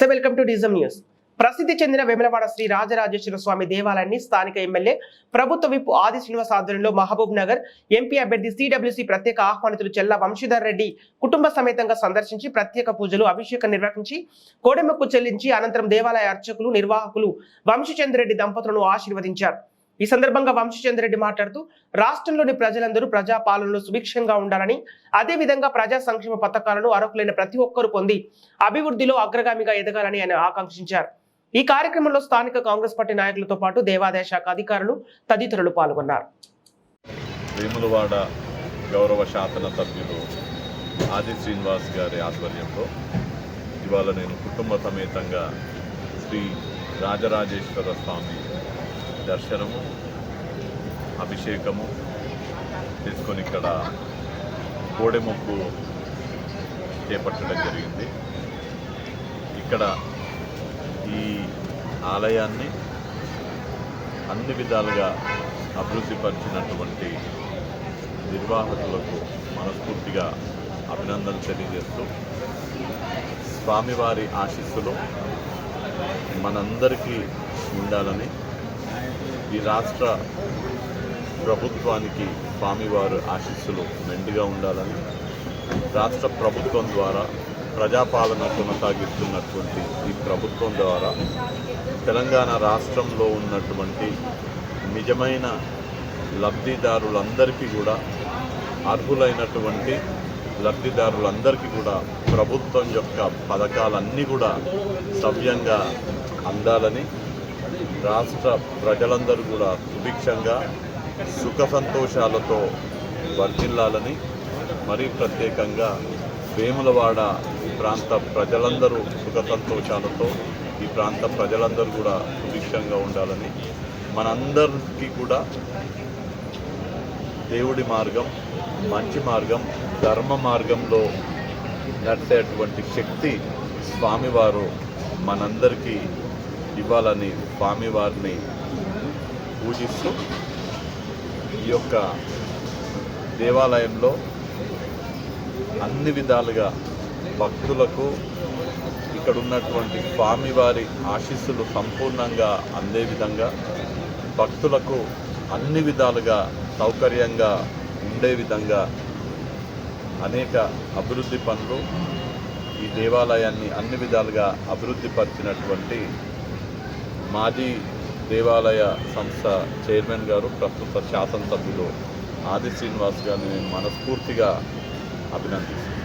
To డిజమ్ news ప్రసిద్ధి చెందిన వేములవాడ శ్రీ రాజరాజేశ్వర స్వామి దేవాలయాన్ని స్థానిక ఎమ్మెల్యే ప్రభుత్వ విప్ ఆది శ్రీనివాస్ ఆధ్వర్యంలో మహబూబ్ నగర్ ఎంపీ అభ్యర్థి సిడబ్ల్యూసీ ప్రత్యేక ఆహ్వానితులు చెల్ల వంశీధర్ రెడ్డి కుటుంబ సమేతంగా సందర్శించి ప్రత్యేక పూజలు అభిషేకం నిర్వహించి కోడెమ్మకు చెల్లించి అనంతరం దేవాలయ అర్చకులు నిర్వాహకులు వంశీచంద్రెడ్డి దంపతులను ఆశీర్వదించారు. ఈ సందర్భంగా వంశీచంద్రెడ్డి మాట్లాడుతూ రాష్ట్రంలోని ప్రజలందరూ ప్రజా పాలనలో సుభిక్షంగా ఉండాలని అదే విధంగా ప్రజా సంక్షేమ పథకాలను అర్హులైన ప్రతి ఒక్కరూ పొంది అభివృద్ధిలో అగ్రగామిగా ఎదగాలని ఆయన ఆకాంక్షించారు. ఈ కార్యక్రమంలో స్థానిక కాంగ్రెస్ పార్టీ నాయకులతో పాటు దేవాదాయ శాఖ అధికారులు తదితరులు పాల్గొన్నారు. వేములవాడ గౌరవ శాసన సభ్యులు ఆది శ్రీనివాస్ గారి ఆధ్వర్యంలో ఇవాళ నేను కుటుంబ సమేతంగా శ్రీ రాజరాజేశ్వర స్వామి దర్శనము అభిషేకము తీసుకొని ఇక్కడ కోడెముక్కు చేపట్టడం జరిగింది. ఇక్కడ ఈ ఆలయాన్ని అన్ని విధాలుగా అభివృద్ధిపరిచినటువంటి నిర్వాహకులకు మనస్ఫూర్తిగా అభినందనలు తెలియజేస్తూ స్వామివారి ఆశీస్సులు మనందరికీ ఉండాలని ఈ రాష్ట్ర ప్రభుత్వానికి స్వామివారు ఆశీస్సులు మెండుగా ఉండాలని రాష్ట్ర ప్రభుత్వం ద్వారా ప్రజాపాలన కొనసాగిస్తున్నటువంటి ఈ ప్రభుత్వం ద్వారా తెలంగాణ రాష్ట్రంలో ఉన్నటువంటి నిజమైన లబ్ధిదారులందరికీ కూడా అర్హులైనటువంటి లబ్ధిదారులందరికీ కూడా ప్రభుత్వం యొక్క పథకాలన్నీ కూడా సవ్యంగా అందాలని రాష్ట్ర ప్రజలందరూ కూడా సుభిక్షంగా సుఖ సంతోషాలతో వర్ధిల్లాలని మరీ ప్రత్యేకంగా వేములవాడ ఈ ప్రాంత ప్రజలందరూ సుఖ సంతోషాలతో ఈ ప్రాంత ప్రజలందరూ కూడా సుభిక్షంగా ఉండాలని మనందరికీ కూడా దేవుడి మార్గం మంచి మార్గం ధర్మ మార్గంలో నడిచేటువంటి శక్తి స్వామివారు మనందరికీ ఇవ్వాలని స్వామివారిని పూజిస్తూ ఈ యొక్క దేవాలయంలో అన్ని విధాలుగా భక్తులకు ఇక్కడ ఉన్నటువంటి స్వామివారి ఆశీస్సులు సంపూర్ణంగా అందే విధంగా భక్తులకు అన్ని విధాలుగా సౌకర్యంగా ఉండే విధంగా అనేక అభివృద్ధి పనులు ఈ దేవాలయాన్ని అన్ని విధాలుగా అభివృద్ధి పరిచినటువంటి మాజీ దేవాలయ సంస్థ చైర్మన్ గారు ప్రస్తుత శాసనసభ్యులు ఆది శ్రీనివాస్ గారిని నేను మనస్ఫూర్తిగా అభినందిస్తున్నాను.